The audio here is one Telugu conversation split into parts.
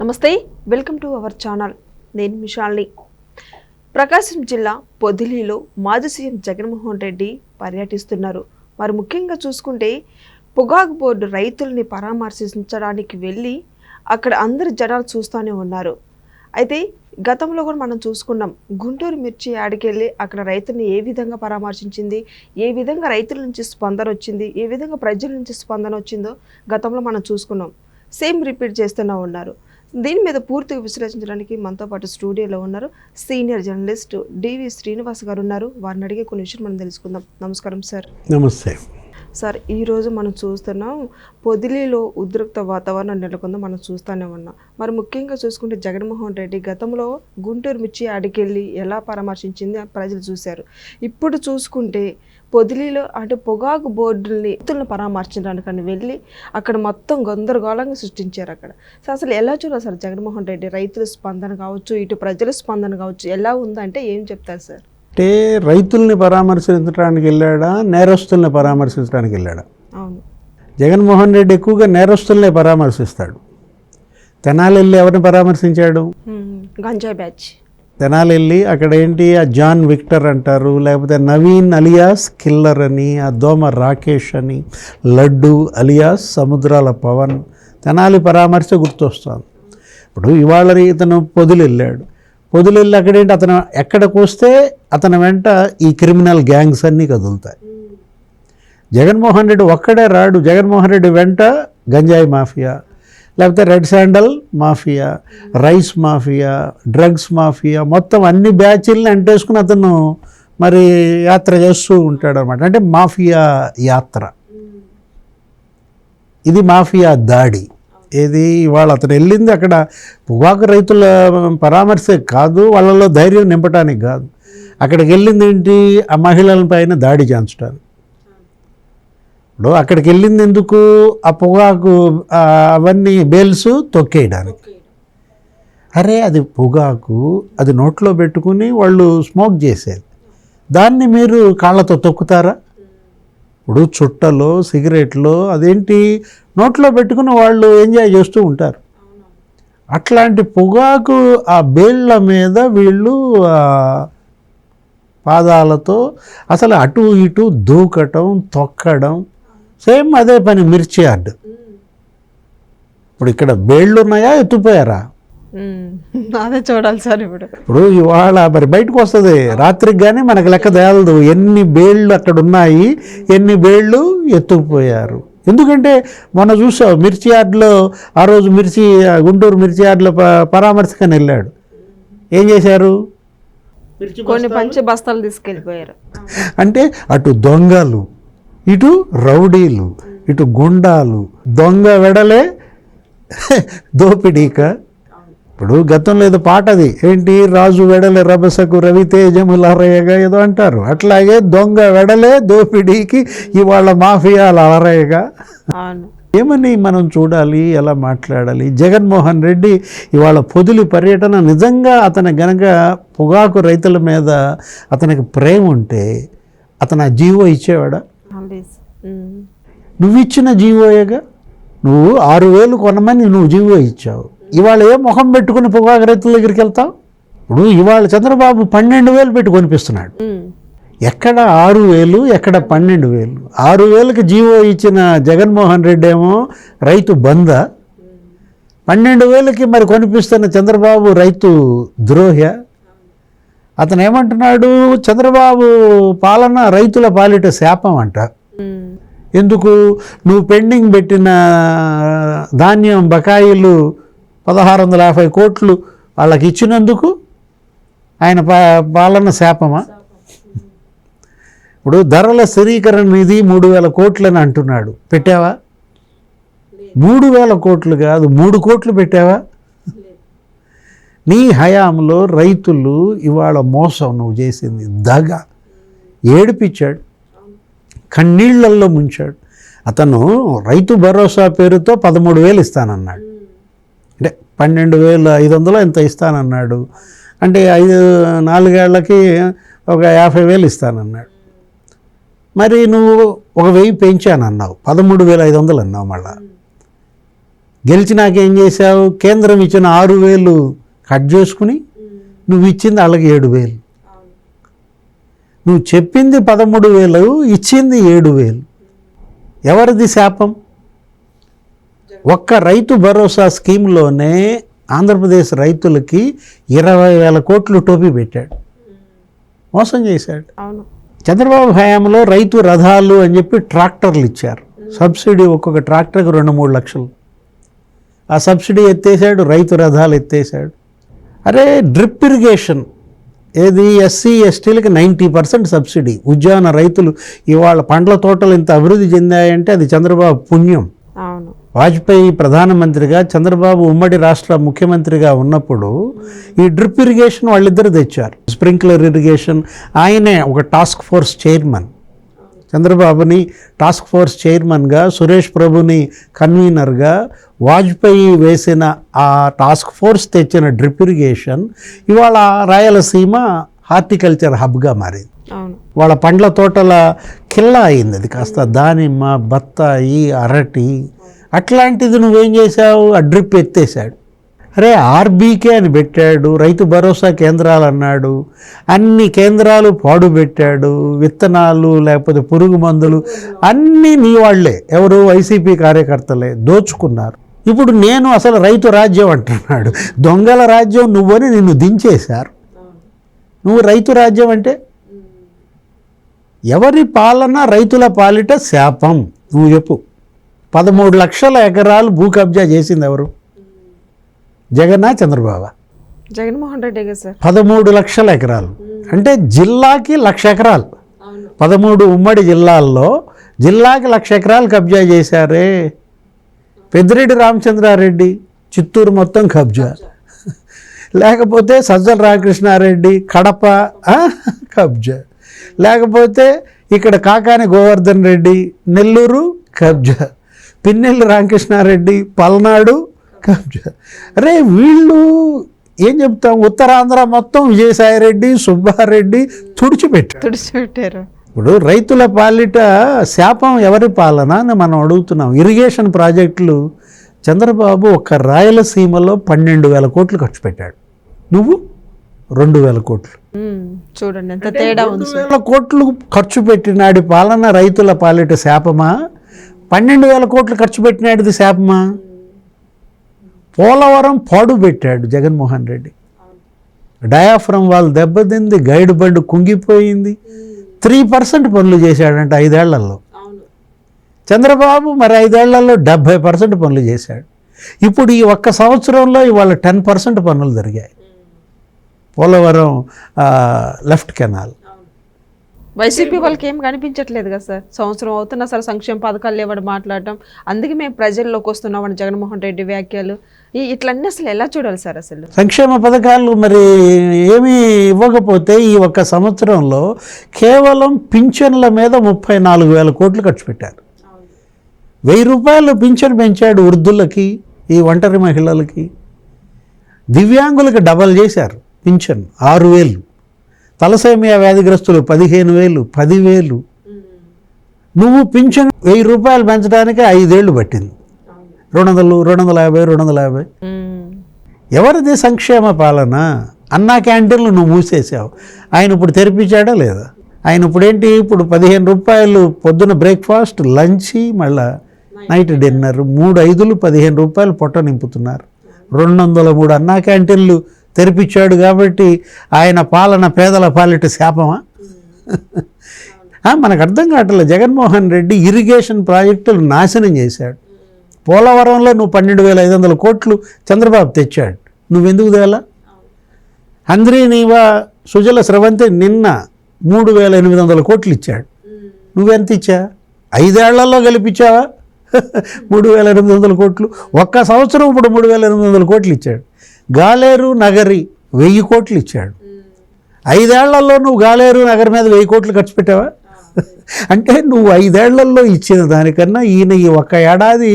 నమస్తే వెల్కమ్ టు అవర్ ఛానల్. నేను మిషాల్ని ప్రకాశం జిల్లా పొదిలిలో మాజీ సీఎం జగన్మోహన్ రెడ్డి పర్యటిస్తున్నారు. మరి ముఖ్యంగా చూసుకుంటే పొగాకు బోర్డు రైతుల్ని పరామర్శించడానికి వెళ్ళి అక్కడ అందరు జనాలు చూస్తూనే ఉన్నారు. అయితే గతంలో కూడా మనం చూసుకున్నాం గుంటూరు మిర్చి ఆడికెళ్ళి అక్కడ రైతుల్ని ఏ విధంగా పరామర్శించింది ఏ విధంగా రైతుల నుంచి స్పందన వచ్చింది ఏ విధంగా ప్రజల నుంచి స్పందన వచ్చిందో గతంలో మనం చూసుకున్నాం. సేమ్ రిపీట్ చేస్తూనే ఉన్నారు. దీని మీద పూర్తిగా విశ్లేషించడానికి మనతో పాటు స్టూడియోలో ఉన్నారు సీనియర్ జర్నలిస్ట్ డివి శ్రీనివాస్ గారు ఉన్నారు. వారిని అడిగే కొన్ని విషయాలు మనం తెలుసుకుందాం. నమస్కారం సార్. నమస్తే. సార్ ఈరోజు మనం చూస్తున్నాం పొదిలిలో ఉద్రిక్త వాతావరణం నెలకొందో మనం చూస్తూనే ఉన్నాం. మరి ముఖ్యంగా చూసుకుంటే జగన్మోహన్ రెడ్డి గతంలో గుంటూరు మిర్చి అడికెళ్ళి ఎలా పరామర్శించింది ప్రజలు చూశారు. ఇప్పుడు చూసుకుంటే పొదిలిలో అంటే పొగాకు బోర్డుల్ని ఎత్తులను పరామర్శించడానికని వెళ్ళి అక్కడ మొత్తం గందరగోళంగా సృష్టించారు అక్కడ. సో అసలు ఎలా చూడాలి సార్ జగన్మోహన్ రెడ్డి? రైతుల స్పందన కావచ్చు ఇటు ప్రజల స్పందన కావచ్చు ఎలా ఉందంటే ఏం చెప్తారు సార్? అంటే రైతుల్ని పరామర్శించడానికి వెళ్ళాడా? నేరస్తుల్ని పరామర్శించడానికి వెళ్ళాడా? జగన్మోహన్ రెడ్డి ఎక్కువగా నేరస్తుల్నే పరామర్శిస్తాడు. తెనాలి వెళ్ళి ఎవరిని పరామర్శించాడు? గంజాయి బ్యాచ్. తెనాలి వెళ్ళి అక్కడ ఏంటి ఆ జాన్ విక్టర్ అంటారు లేకపోతే నవీన్ అలియాస్ కిల్లర్ అని ఆ దోమ రాకేష్ అని లడ్డు అలియాస్ సముద్రాల పవన్ తెనాలి పరామర్శ గుర్తొస్తుంది. ఇప్పుడు ఇవాళ ఇతను పొదులు వెళ్ళాడు పొదులు అక్కడేంటి అతను ఎక్కడికి వస్తే అతని వెంట ఈ క్రిమినల్ గ్యాంగ్స్ అన్నీ కదులుతాయి. జగన్మోహన్ రెడ్డి ఒక్కడే రాడు. జగన్మోహన్ రెడ్డి వెంట గంజాయి మాఫియా లేకపోతే red sandal mafia rice mafia drugs mafia మొత్తం అన్ని బ్యాచ్ల్ని అంటేసుకుని అతను మరి యాత్ర చేస్తూ ఉంటాడు అనమాట అంటే మాఫియా యాత్ర. ఇది మాఫియా దాడి. ఏది? ఇవాళ అతను వెళ్ళింది అక్కడ. పొగాకు రైతుల పరామర్శ కాదు వాళ్ళలో ధైర్యం నింపడానికి కాదు. అక్కడికి వెళ్ళింది ఏంటి? ఆ మహిళల పైన దాడి చేయించడానికి ఇప్పుడు అక్కడికి వెళ్ళింది ఎందుకు? ఆ పొగాకు అవన్నీ బేల్స్ తొక్కేయడానికి. అరే అది పొగాకు అది నోట్లో పెట్టుకుని వాళ్ళు స్మోక్ చేసేది. దాన్ని మీరు కాళ్ళతో తొక్కుతారా? ఇప్పుడు చుట్టలో సిగరెట్లో అదేంటి? నోట్లో పెట్టుకుని వాళ్ళు ఎంజాయ్ చేస్తూ ఉంటారు. అట్లాంటి పొగాకు ఆ బేళ్ళ మీద వీళ్ళు పాదాలతో అసలు అటు ఇటు దూకటం తొక్కడం సేమ్ అదే పని మిర్చి యార్డ్. ఇప్పుడు ఇక్కడ బేళ్ళు ఉన్నాయా ఎత్తుపోయారా. అదే చూడాలి సార్ ఇప్పుడు. ఇప్పుడు ఇవాళ మరి బయటకు వస్తుంది. రాత్రికి కానీ మనకు లెక్క తేలదు. ఎన్ని బేళ్ళు అక్కడ ఉన్నాయి ఎన్ని బేళ్ళు ఎత్తుకుపోయారు? ఎందుకంటే మొన్న చూసావు మిర్చి యార్డ్లో ఆ రోజు మిర్చి ఆ గుంటూరు మిర్చి యార్డ్లో ప పరామర్శకని వెళ్ళాడు. ఏం చేశారు? కొన్ని పంచి బస్తాలు తీసుకెళ్ళిపోయారు. అంటే అటు దొంగలు ఇటు రౌడీలు ఇటు గుండాలు దొంగ వెడలే దోపిడీక ఇప్పుడు గతంలో ఏదో పాట అది. ఏంటి? రాజు వెడలే రభసకు రవితేజములరయగా ఏదో అంటారు. అట్లాగే దొంగ వెడలే దోపిడీకి ఇవాళ మాఫియాలు అలరయగా అవును. ఏమని మనం చూడాలి? ఎలా మాట్లాడాలి? జగన్మోహన్ రెడ్డి ఇవాళ పొదిలి పర్యటన నిజంగా అతని గనక పొగాకు రైతుల మీద అతనికి ప్రేమ ఉంటే అతను ఆ జీవో ఇచ్చేవాడా. నువ్వు ఇచ్చిన జీవోయేగా? నువ్వు ఆరు వేలు కొనమని నువ్వు జీవో ఇచ్చావు. ఇవాళ ఏ మొహం పెట్టుకుని పొగాకు రైతుల దగ్గరికి వెళ్తాం ఇప్పుడు ఇవాళ చంద్రబాబు పన్నెండు వేలు పెట్టి కొనిపిస్తున్నాడు. ఎక్కడ ఆరు వేలు ఎక్కడ పన్నెండు వేలు? ఆరు వేలకు జీవో ఇచ్చిన జగన్మోహన్ రెడ్డి ఏమో రైతు బంద. పన్నెండు వేలకి మరి కొనిపిస్తున్న చంద్రబాబు రైతు ద్రోహ. అతను ఏమంటున్నాడు? చంద్రబాబు పాలన రైతుల పాలిట శాపం అంట. ఎందుకు? నువ్వు పెండింగ్ పెట్టిన ధాన్యం బకాయిలు పదహారు వందల యాభై కోట్లు వాళ్ళకి ఇచ్చినందుకు ఆయన పా పాలన శాపమా? ఇప్పుడు ధరల స్థిరీకరణ నిధి మూడు వేల కోట్లని అంటున్నాడు. పెట్టావా? మూడు వేల కోట్లు కాదు మూడు కోట్లు పెట్టావా? నీ హయాంలో రైతులు ఇవాళ మోసం నువ్వు చేసింది దగ. ఏడిపించాడు కన్నీళ్ళల్లో ముంచాడు. అతను రైతు భరోసా పేరుతో పదమూడు వేలు ఇస్తానన్నాడు. పన్నెండు వేలు ఐదు వందలు ఎంత ఇస్తానన్నాడు. అంటే ఐదు నాలుగేళ్ళకి ఒక యాభై వేలు ఇస్తానన్నాడు. మరి నువ్వు ఒక వెయ్యి పెంచానన్నావు పదమూడు వేల ఐదు వందలు అన్నావు మళ్ళా. గెలిచినాకేం చేశావు? కేంద్రం ఇచ్చిన ఆరు వేలు కట్ చేసుకుని నువ్వు ఇచ్చింది వాళ్ళకి ఏడు వేలు. నువ్వు చెప్పింది పదమూడు వేలు ఇచ్చింది ఏడు వేలు. ఎవరిది శాపం? ఒక్క రైతు భరోసా స్కీమ్లోనే ఆంధ్రప్రదేశ్ రైతులకి ఇరవై వేల కోట్లు టోపీ పెట్టాడు. మోసం చేశాడు. అవును. చంద్రబాబు హయాంలో రైతు రథాలు అని చెప్పి ట్రాక్టర్లు ఇచ్చారు. సబ్సిడీ ఒక్కొక్క ట్రాక్టర్కి రెండు మూడు లక్షలు. ఆ సబ్సిడీ ఎత్తేసాడు రైతు రథాలు ఎత్తేసాడు అరే డ్రిప్ ఇరిగేషన్ ఏది? ఎస్సీ ఎస్టీలకి నైంటీ పర్సెంట్ సబ్సిడీ. ఉద్యాన రైతులు ఇవాళ పండ్ల తోటలు ఇంత అభివృద్ధి చెందాయంటే అది చంద్రబాబు పుణ్యం. అవును. వాజ్పేయి ప్రధానమంత్రిగా చంద్రబాబు ఉమ్మడి రాష్ట్ర ముఖ్యమంత్రిగా ఉన్నప్పుడు ఈ డ్రిప్ ఇరిగేషన్ వాళ్ళిద్దరు తెచ్చారు. స్ప్రింక్లర్ ఇరిగేషన్ ఆయనే ఒక టాస్క్ ఫోర్స్ చైర్మన్. చంద్రబాబుని టాస్క్ ఫోర్స్ చైర్మన్గా సురేష్ ప్రభుని కన్వీనర్గా వాజ్పేయి వేసిన ఆ టాస్క్ ఫోర్స్ తెచ్చిన డ్రిప్ ఇరిగేషన్ ఇవాళ రాయలసీమ హార్టికల్చర్ హబ్గా మారింది. వాళ్ళ పండ్ల తోటల కిల్లా అయింది అది కాస్త దానిమ్మ బత్తాయి అరటి అట్లాంటిది నువ్వేం చేశావు? ఆ డ్రిప్ ఎత్తేసాడు అరే ఆర్బీకే అని పెట్టాడు రైతు భరోసా కేంద్రాలు అన్నాడు అన్ని కేంద్రాలు పాడు పెట్టాడు విత్తనాలు లేకపోతే పురుగు మందులు అన్నీ నీ వాళ్ళే. ఎవరు? వైసీపీ కార్యకర్తలే. దోచుకున్నారు. ఇప్పుడు నేను అసలు రైతు రాజ్యం అంటున్నాడు. దొంగల రాజ్యం నువ్వని నిన్ను దించేశారు. నువ్వు రైతు రాజ్యం అంటే? ఎవరి పాలన రైతుల పాలిట శాపం? నువ్వు చెప్పు. పదమూడు లక్షల ఎకరాలు భూ కబ్జా చేసింది ఎవరు? జగన్నా చంద్రబాబు. జగన్మోహన్ రెడ్డి సార్. పదమూడు లక్షల ఎకరాలు. అంటే జిల్లాకి లక్ష ఎకరాలు. పదమూడు ఉమ్మడి జిల్లాల్లో జిల్లాకి లక్ష ఎకరాలు కబ్జా చేశారే పెద్దిరెడ్డి రామచంద్రారెడ్డి. చిత్తూరు మొత్తం కబ్జా. లేకపోతే సజ్జల రామకృష్ణారెడ్డి కడప కబ్జా. లేకపోతే ఇక్కడ కాకాని గోవర్ధన్ రెడ్డి నెల్లూరు కబ్జా. పిన్నెల్లి రామకృష్ణారెడ్డి పల్నాడు అరే వీళ్ళు ఏం చెప్తాం? ఉత్తరాంధ్ర మొత్తం విజయసాయిరెడ్డి సుబ్బారెడ్డి తుడిచిపెట్టారు. తుడిచిపెట్టారు. ఇప్పుడు రైతుల పాలిట శాపం ఎవరి పాలన అని మనం అడుగుతున్నాం. ఇరిగేషన్ ప్రాజెక్టులు చంద్రబాబు ఒక్క రాయలసీమలో పన్నెండు వేల కోట్లు ఖర్చు పెట్టాడు. నువ్వు? రెండు వేల కోట్లు. చూడండి ఎంత తేడా వేల కోట్లు ఖర్చు పెట్టినాడి పాలన రైతుల పాలిట శాపమా? పన్నెండు వేల కోట్లు ఖర్చు పెట్టినాడిది శాపమా? పోలవరం పాడు పెట్టాడు జగన్మోహన్ రెడ్డి. డయాఫ్రమ్ వాళ్ళు దెబ్బతింది గైడ్ బండ్ కుంగిపోయింది. త్రీ పర్సెంట్ పనులు చేశాడంట ఐదేళ్ళలో. చంద్రబాబు మరి ఐదేళ్ళలో డెబ్భై పర్సెంట్ పనులు చేశాడు. ఇప్పుడు ఈ ఒక్క సంవత్సరంలో ఇవాళ టెన్ పర్సెంట్ పనులు జరిగాయి. Polavaram left canal. వైసీపీ వాళ్ళకి ఏం కనిపించట్లేదు కదా సార్? సంవత్సరం అవుతున్నా సరే సంక్షేమ పథకాలు లేవని మాట్లాడటం అందుకే మేము ప్రజల్లోకి వస్తున్నామని జగన్మోహన్ రెడ్డి వ్యాఖ్యలు. ఈ ఇట్లన్నీ అసలు ఎలా చూడాలి సార్ అసలు? సంక్షేమ పథకాలు మరి ఏమీ ఇవ్వకపోతే ఈ ఒక్క సంవత్సరంలో కేవలం పింఛన్ల మీద ముప్పై నాలుగు వేల కోట్లు ఖర్చు పెట్టారు. వెయ్యి రూపాయలు పింఛన్ పెంచాడు వృద్ధులకి ఈ ఒంటరి మహిళలకి. దివ్యాంగులకి డబల్ చేశారు పింఛన్ ఆరు వేలు. తలసేమియా వ్యాధిగ్రస్తులు పదిహేను వేలు పదివేలు. నువ్వు పింఛన్ వెయ్యి రూపాయలు పెంచడానికి ఐదేళ్ళు పట్టింది. రెండు వందలు రెండు వందల యాభై. రెండు వందల యాభై ఎవరిది సంక్షేమ పాలన? అన్నా క్యాంటీన్లు నువ్వు మూసేసావు. ఆయన ఇప్పుడు తెరిపించాడా లేదా? ఆయన ఇప్పుడు ఏంటి ఇప్పుడు పదిహేను రూపాయలు పొద్దున బ్రేక్ఫాస్ట్ లంచ్ మళ్ళా నైట్ డిన్నర్. మూడు ఐదులు పదిహేను రూపాయలు పొట్ట నింపుతున్నారు. రెండు వందల మూడు అన్నా క్యాంటీన్లు తెరిపించాడు కాబట్టి ఆయన పాలన పేదల పాలిట శాపమా? మనకు అర్థం కావట్లేదు. జగన్మోహన్ రెడ్డి ఇరిగేషన్ ప్రాజెక్టులు నాశనం చేశాడు. పోలవరంలో నువ్వు పన్నెండు వేల ఐదు వందల కోట్లు చంద్రబాబు తెచ్చాడు. నువ్వెందుకు తేలా? అంద్రీ నీవా సుజల స్రవంతి నిన్న మూడు వేల ఎనిమిది వందల కోట్లు ఇచ్చాడు. నువ్వెంత ఇచ్చా? ఐదేళ్ళలో గెలిపించావా? మూడు వేల ఎనిమిది వందల కోట్లు. ఒక్క సంవత్సరం ఇప్పుడు మూడు వేల ఎనిమిది వందల కోట్లు ఇచ్చాడు. గాలేరు నగరి వెయ్యి కోట్లు ఇచ్చాడు. ఐదేళ్ళలో నువ్వు గాలేరు నగర్ మీద వెయ్యి కోట్లు ఖర్చు పెట్టావా? అంటే నువ్వు ఐదేళ్ళలో ఇచ్చిన దానికన్నా ఈయన ఈ ఒక్క ఏడాది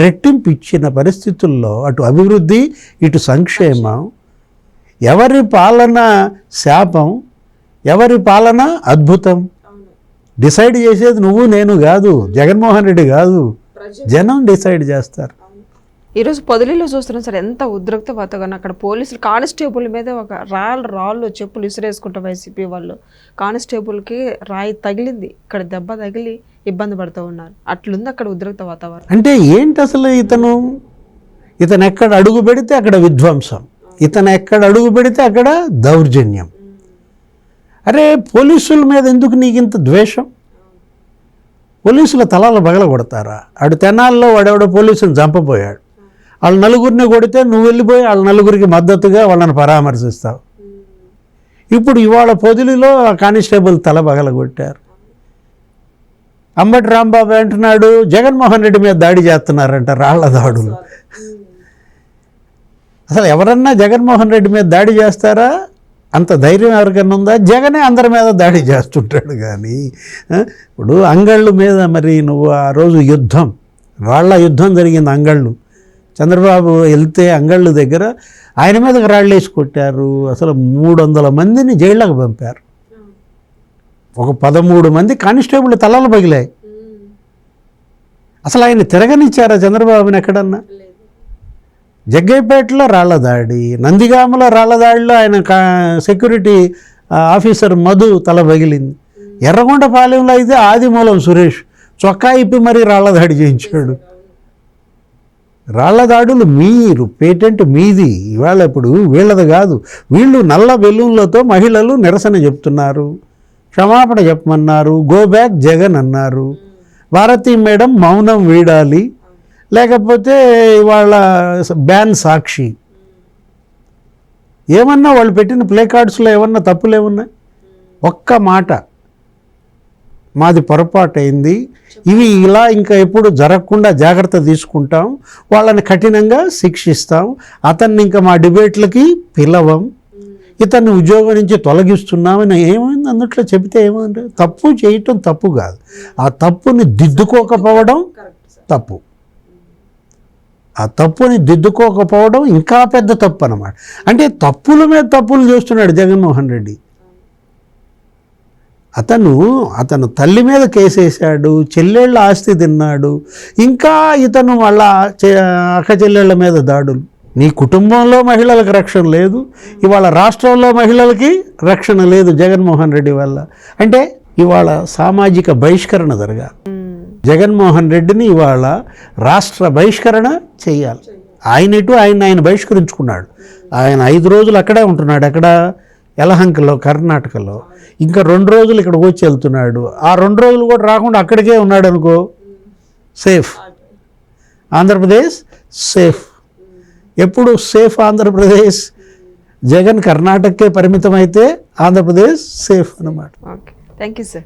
రెట్టింపు ఇచ్చిన పరిస్థితుల్లో అటు అభివృద్ధి ఇటు సంక్షేమం ఎవరి పాలన శాపం ఎవరి పాలన అద్భుతం. డిసైడ్ చేసేది నువ్వు నేను కాదు జగన్మోహన్ రెడ్డి కాదు. జనం డిసైడ్ చేస్తారు. ఈరోజు పొదిలీలో చూస్తున్నాం సార్ ఎంత ఉద్రక్త వాతావరణం. అక్కడ పోలీసులు కానిస్టేబుల్ మీద ఒక రాళ్ళు రాళ్ళు చెప్పులు ఇసురేసుకుంటాం వైసీపీ వాళ్ళు. కానిస్టేబుల్కి రాయి తగిలింది ఇక్కడ దెబ్బ తగిలి ఇబ్బంది పడుతూ ఉన్నారు. అట్లుంది అక్కడ ఉద్రక్త వాతావరణం. అంటే ఏంటి అసలు ఇతను? ఇతను ఎక్కడ అడుగు పెడితే అక్కడ విధ్వంసం. ఇతను ఎక్కడ అడుగు పెడితే అక్కడ దౌర్జన్యం. అరే పోలీసుల మీద ఎందుకు నీకు ఇంత ద్వేషం? పోలీసుల తలాలు బగల కొడతారా అడు తెనాల్లో వాడెవడో పోలీసుని చంపబోయాడు. వాళ్ళ నలుగురిని కొడితే నువ్వు వెళ్ళిపోయి వాళ్ళ నలుగురికి మద్దతుగా వాళ్ళని పరామర్శిస్తావు. ఇప్పుడు ఇవాళ పొదిలిలో ఆ కానిస్టేబుల్ తల బగల కొట్టారు అంబటి రాంబాబు అంటున్నాడు జగన్మోహన్ రెడ్డి మీద దాడి చేస్తున్నారంట రాళ్ళ దాడులు. అసలు ఎవరన్నా జగన్మోహన్ రెడ్డి మీద దాడి చేస్తారా? అంత ధైర్యం ఎవరికైనా ఉందా? జగనే అందరి మీద దాడి చేస్తుంటాడు కానీ ఇప్పుడు అంగళ్ళు మీద మరి నువ్వు ఆ రోజు యుద్ధం రాళ్ళ యుద్ధం జరిగింది అంగళ్ళు. చంద్రబాబు వెళ్తే అంగళ్ళు దగ్గర ఆయన మీదకి రాళ్ళు వేసి కొట్టారు. అసలు మూడు వందల మందిని జైళ్ళకు పంపారు. ఒక పదమూడు మంది కానిస్టేబుల్ తలలు పగిలాయి. అసలు ఆయన తిరగనిచ్చారా చంద్రబాబుని ఎక్కడన్నా? జగ్గైపేటలో రాళ్ళ దాడి నందిగామలో రాళ్ళ దాడిలో ఆయన కా సెక్యూరిటీ ఆఫీసర్ మధు తల పగిలింది. ఎర్రగొండపాలెంలో అయితే ఆదిమూలం సురేష్ చొక్కా ఇప్పి మరీ రాళ్ళ దాడి చేయించాడు. రాళ్ళ దాడులు మీరు పేటెంట్ మీది. ఇవాళ ఇప్పుడు వీళ్ళది కాదు. వీళ్ళు నల్ల బెలూన్లతో మహిళలు నిరసన చెప్తున్నారు. క్షమాపణ చెప్పమన్నారు. గో బ్యాక్ జగన్ అన్నారు. భారతి మేడం మౌనం వీడాలి. లేకపోతే ఇవాళ బ్యాన్ సాక్షి. ఏమన్నా వాళ్ళు పెట్టిన ప్లే కార్డ్స్లో ఏమన్నా తప్పులు ఏమన్నా ఒక్క మాట. మాది పొరపాటు అయింది. ఇవి ఇలా ఇంకా ఎప్పుడు జరగకుండా జాగ్రత్త తీసుకుంటాం. వాళ్ళని కఠినంగా శిక్షిస్తాం. అతన్ని ఇంకా మా డిబేట్లకి పిలవం. ఇతన్ని ఉద్యోగం నుంచి తొలగిస్తున్నామని ఏమైంది? అందుట్లో చెబితే ఏమైంది తప్పు చేయటం తప్పు కాదు. ఆ తప్పుని దిద్దుకోకపోవడం తప్పు. ఆ తప్పుని దిద్దుకోకపోవడం ఇంకా పెద్ద తప్పు అనమాట అంటే తప్పుల మీద తప్పులు చేస్తున్నాడు జగన్మోహన్ రెడ్డి. అతను అతను తల్లి మీద కేసేశాడు చెల్లెళ్ళ ఆస్తి తిన్నాడు ఇంకా ఇతను వాళ్ళ అక్క చెల్లెళ్ళ మీద దాడులు. నీ కుటుంబంలో మహిళలకు రక్షణ లేదు ఇవాళ రాష్ట్రంలో మహిళలకి రక్షణ లేదు జగన్మోహన్ రెడ్డి వల్ల. అంటే ఇవాళ సామాజిక బహిష్కరణ జరగాలి. జగన్మోహన్ రెడ్డిని ఇవాళ రాష్ట్ర బహిష్కరణ చేయాలి. ఆయన ఇటు ఆయన ఆయన బహిష్కరించుకున్నాడు. ఆయన ఐదు రోజులు అక్కడే ఉంటున్నాడు. అక్కడ యలహంకలో కర్ణాటకలో. ఇంకా రెండు రోజులు ఇక్కడ వచ్చి వెళ్తున్నాడు. ఆ రెండు రోజులు కూడా రాకుండా అక్కడికే ఉన్నాడు అనుకో. సేఫ్. ఆంధ్రప్రదేశ్ సేఫ్. ఎప్పుడు సేఫ్ ఆంధ్రప్రదేశ్? జగన్ కర్ణాటకకే పరిమితం అయితే ఆంధ్రప్రదేశ్ సేఫ్ అనమాట ఓకే. Thank you sir.